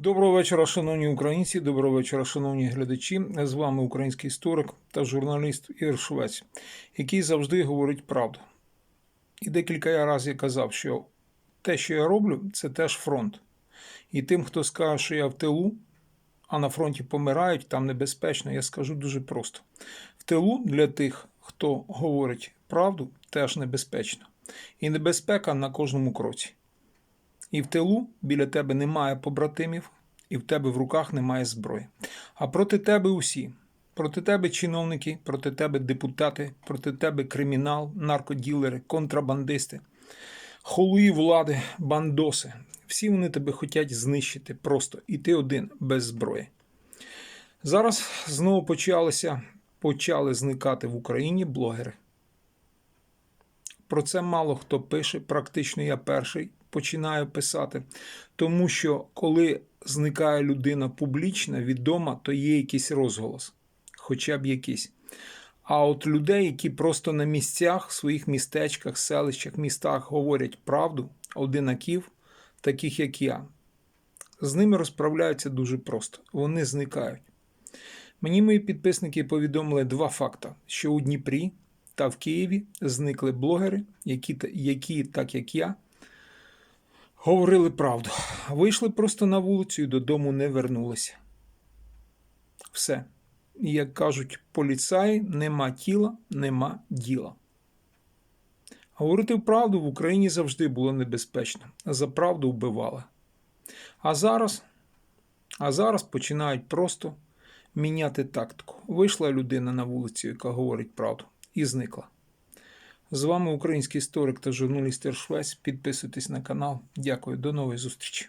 Доброго вечора, шановні українці. Доброго вечора, шановні глядачі. З вами український історик та журналіст Ігор Швець, який завжди говорить правду. І декілька разів я казав, що те, що я роблю, це теж фронт. І тим, хто скаже, що я в тилу, а на фронті помирають, там небезпечно, я скажу дуже просто: в тилу для тих, хто говорить правду, теж небезпечно. І небезпека на кожному кроці. І в тилу біля тебе немає побратимів, і в тебе в руках немає зброї. А проти тебе усі. Проти тебе чиновники, проти тебе депутати, проти тебе кримінал, наркоділери, контрабандисти, холуї влади, бандоси. Всі вони тебе хочуть знищити просто, і ти один без зброї. Зараз знову почалися, почали зникати в Україні блогери. Про це мало хто пише, практично я перший починаю писати. Тому що коли зникає людина публічна, відома, то є якийсь розголос, хоча б якийсь. А от людей, які просто на місцях, в своїх містечках, селищах, містах говорять правду, одинаків, таких як я, з ними розправляються дуже просто. Вони зникають. Мені мої підписники повідомили два факти: що у Дніпрі та в Києві зникли блогери, які, які так як я, говорили правду. Вийшли просто на вулицю і додому не вернулися. Все. Як кажуть поліцаї, нема тіла, нема діла. Говорити правду в Україні завжди було небезпечно. За правду вбивали. А зараз, а зараз починають просто міняти тактику. Вийшла людина на вулицю, яка говорить правду, і зникла. З вами український історик та журналіст Ершвець. Підписуйтесь на канал. Дякую, до нової зустрічі.